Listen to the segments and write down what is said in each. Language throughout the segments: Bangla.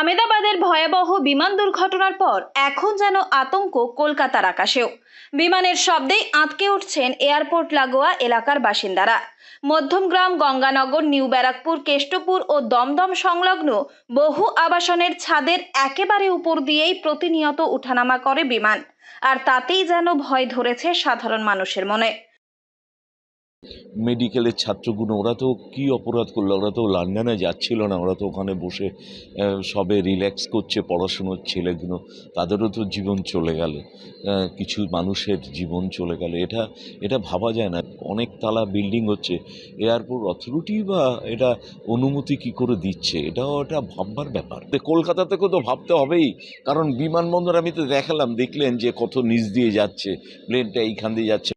আমেদাবাদের ভয়াবহ বিমান দুর্ঘটনার পর এখন যেন আতঙ্ক কলকাতার আকাশেও। বিমানের শব্দেই আঁতকে উঠছেন এয়ারপোর্ট লাগোয়া এলাকার বাসিন্দারা। মধ্যমগ্রাম গঙ্গানগর, নিউ ব্যারাকপুর, কেষ্টপুর ও দমদম সংলগ্ন বহু আবাসনের ছাদের একেবারে উপর দিয়েই প্রতিনিয়ত উঠানামা করে বিমান। আর তাতেই যেন ভয় ধরেছে সাধারণ মানুষের মনে। মেডিকেলের ছাত্রগুলো ওরা তো কি অপরাধ করল? ওরা তো লন্ডনে যাচ্ছিল না, ওরা তো ওখানে বসে সবে রিল্যাক্স করছে, পড়াশুনোর ছেলেগুলো, তাদেরও তো জীবন চলে গেল। কিছু মানুষের জীবন চলে গেল। এটা এটা ভাবা যায় না। অনেক তালা বিল্ডিং হচ্ছে। এয়ারপোর্ট অথরিটি বা এটা অনুমতি কি করে দিচ্ছে? এটাও এটা ভাববার ব্যাপার। কলকাতা থেকেও তো ভাবতে হবেই। কারণ বিমানবন্দর আমি তো দেখালাম, দেখলেন যে কত নিচ দিয়ে যাচ্ছে প্লেনটা এইখান দিয়ে যাচ্ছে।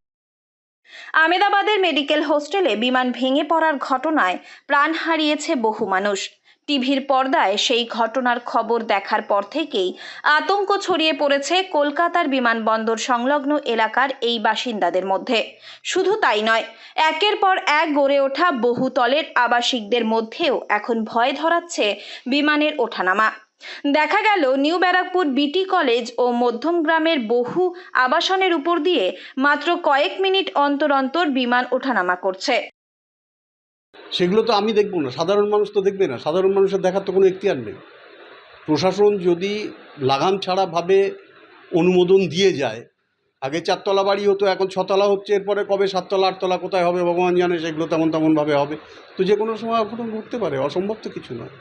আমেদাবাদের মেডিকেল হোস্টেলে বিমান ভেঙে পড়ার ঘটনায় প্রাণ হারিয়েছে বহু মানুষ। টিভির পর্দায় সেই ঘটনার খবর দেখার পর থেকেই আতঙ্ক ছড়িয়ে পড়েছে কলকাতার বিমানবন্দর সংলগ্ন এলাকার এই বাসিন্দাদের মধ্যে। শুধু তাই নয়, একের পর এক গড়ে ওঠা বহুতলের আবাসিকদের মধ্যেও এখন ভয় ধরাচ্ছে বিমানের ওঠানামা। দেখা গেল নিউ ব্যারাকপুর বিটি কলেজ ও মধ্যম গ্রামের বহু আবাসনের উপর দিয়ে মাত্র কয়েক মিনিট অন্তর অন্তর বিমান ওঠানামা করছে। সেগুলো তো আমি দেখব না। সাধারণ মানুষ তো দেখবে না। সাধারণ মানুষের দেখার তো কোনো এখতিয়ার নেই। প্রশাসন যদি লাগাম ছাড়াভাবে অনুমোদন দিয়ে যায়, আগে চারতলা বাড়ি হতো, এখন ছতলা হচ্ছে, এরপরে কবে সাততলা, আটতলা, কোথায় হবে, ভগবান জানে, সেগুলো তেমন তেমনভাবে হবে। তো যে কোনো সময় অঘটন ঘটতে পারে। অসম্ভব তো কিছু নয়।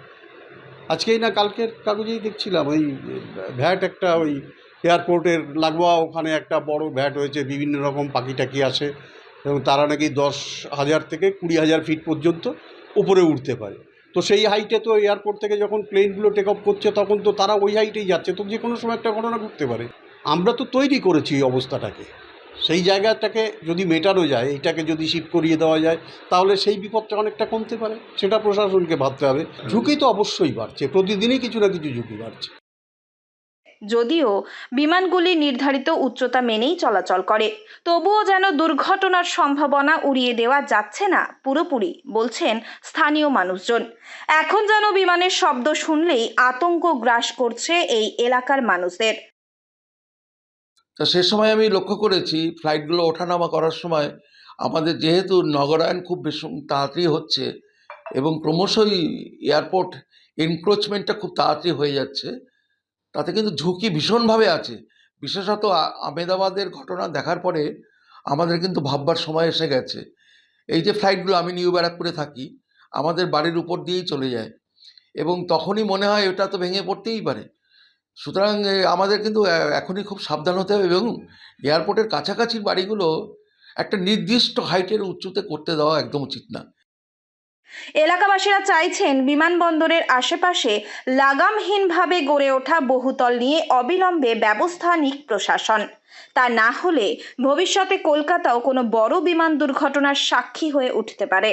আজকেই না, কালকের কাগজেই দেখছিলাম, ওই ভ্যাট একটা ওই এয়ারপোর্টের লাগোয়া ওখানে একটা বড় ভ্যাট হয়েছে, বিভিন্ন রকম পাখি টাকি আসে এবং তারা নাকি দশ হাজার থেকে কুড়ি হাজার ফিট পর্যন্ত উপরে উঠতে পারে। তো সেই হাইটে তো এয়ারপোর্ট থেকে যখন প্লেনগুলো টেক অফ করছে, তখন তো তারা ওই হাইটেই যাচ্ছে, তো যে কোনো সময় একটা ঘটনা ঘটতে পারে। আমরা তো তৈরি করেছি অবস্থাটাকে। সেই জায়গাটাকে যদি মেটানো যায়, এটাকে যদি শিফট করিয়ে দেওয়া যায়, তাহলে সেই বিপদটা অনেকটা কমতে পারে। সেটা প্রশাসনকে ভাবতে হবে। ঝুঁকি তো অবশ্যই বাড়ছে। প্রতিদিনই কিছু না কিছু ঝুঁকি বাড়ছে। যদিও বিমানগুলি নির্ধারিত উচ্চতা মেনেই চলাচল করে, তবুও যেন দুর্ঘটনার সম্ভাবনা উড়িয়ে দেওয়া যাচ্ছে না পুরোপুরি, বলছেন স্থানীয় মানুষজন। এখন যেন বিমানের শব্দ শুনলেই আতঙ্ক গ্রাস করছে এই এলাকার মানুষদের। তা সে সময় আমি লক্ষ্য করেছি ফ্লাইটগুলো ওঠানামা করার সময় আমাদের যেহেতু নগরায়ন খুব বেশি তাড়াতাড়ি হচ্ছে এবং ক্রমশই এয়ারপোর্ট এনক্রোচমেন্টটা খুব তাড়াতাড়ি হয়ে যাচ্ছে, তাতে কিন্তু ঝুঁকি ভীষণভাবে আছে। বিশেষত আ- আমেদাবাদের ঘটনা দেখার পরে আমাদের কিন্তু ভাববার সময় এসে গেছে। এই যে ফ্লাইটগুলো আমি নিউ ব্যারাকপুরে থাকি, আমাদের বাড়ির উপর দিয়েই চলে যায় এবং তখনই মনে হয় এটা তো ভেঙে পড়তেই পারে। সুতরাং আমাদের কিন্তু এখনই খুব সাবধান হতে হবে এবং এয়ারপোর্টের কাছাকাছি বাড়িগুলো একটা নির্দিষ্ট হাইটের উঁচুতে করতে দেওয়া একদম উচিত না। এলাকাবাসীরা চাইছেন বিমানবন্দরের আশেপাশে লাগামহীনভাবে গড়ে ওঠা বহুতল নিয়ে অবিলম্বে ব্যবস্থা নিক প্রশাসন। তা না হলে ভবিষ্যতে কলকাতাও কোনো বড় বিমান দুর্ঘটনার সাক্ষী হয়ে উঠতে পারে।